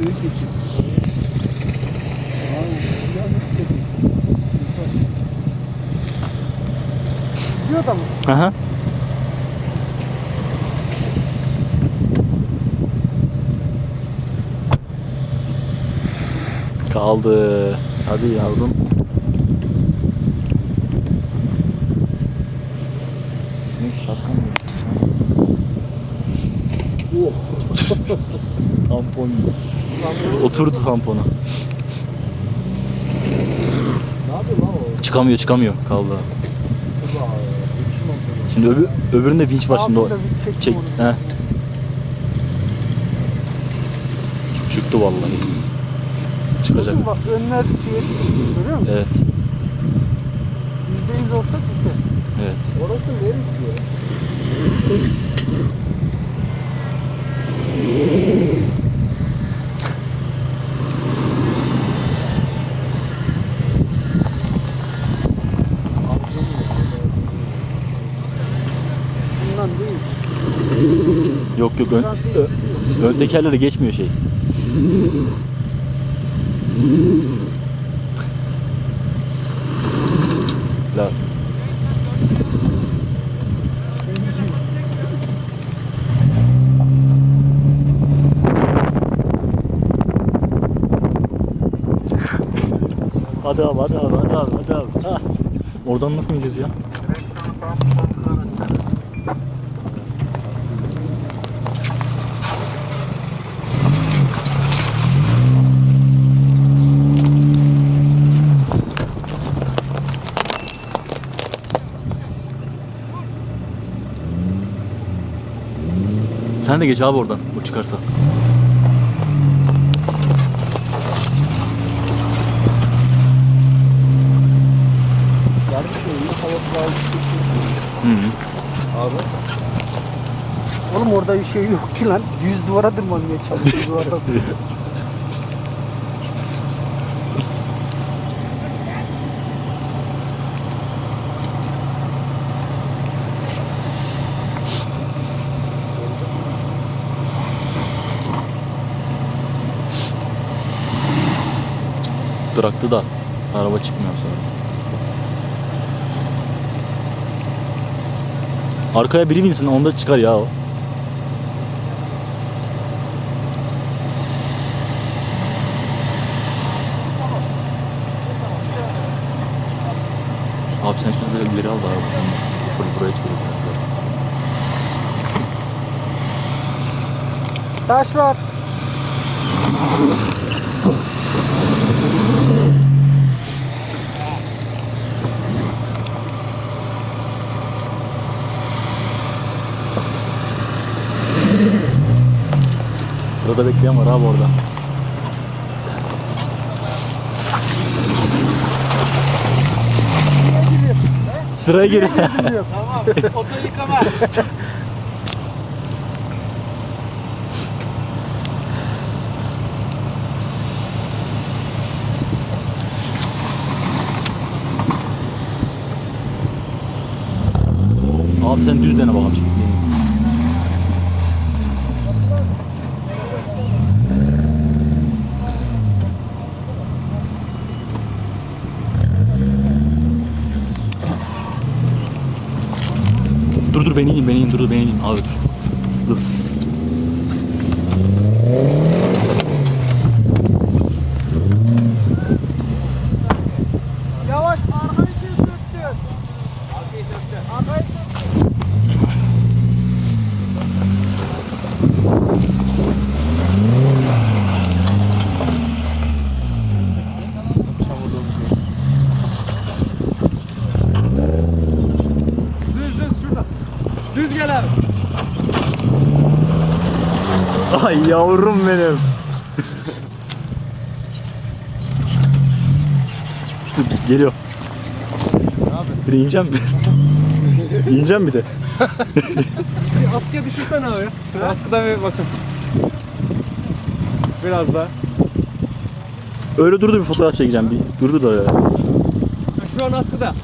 büyük için. Gidiyor da mı? Aha. Kaldı. Hadi yavrum. Ne şaka mı? Oh. Tampon. Oturdu tampona. Ne yapıyor lan o? Çıkamıyor çıkamıyor. Kaldı. Şimdi öbür, öbüründe vinç var şimdi o. Çek. He. Çıktı vallahi. Çıkacak. Bak önler çıkıyor, görüyor musun? Evet. Yüzde yüz olsa işte. Evet. Orası neresi ya? Yok ön, ö, ön tekerlere geçmiyor şey. La. Hadi abi hadi abi hadi abi hadi abi. Ha. Oradan nasıl ineceğiz ya? Sen de geç abi oradan o çıkarsa. Hı -hı. Abi. Oğlum orada bir şey yok ki lan. Düz duvara tırmanmaya çalışıyor duvara. Bıraktı da araba çıkmıyor sonra. Arkaya biri binsin onda çıkar ya o. Abi sen şunu böyle ileri al da abi. Full buraya çıkıyor. Taş var. Sırada bekleyen var abi orada. Sıraya gir. Tamam. Oto yıkama. abi sen düz dene bakalım. Dur dur beni in beni in dur dur beni in abi dur. Dur. Düz gel abi. Ay yavrum benim. Dur geliyor. Bir de ineceğim mi? ineceğim bir de. Bir askıya düşürsen abi. Askıdan bir bakın. Biraz daha. Öyle durdu bir fotoğraf çekeceğim bir. Durdu da öyle. Ha, Şu an askıda.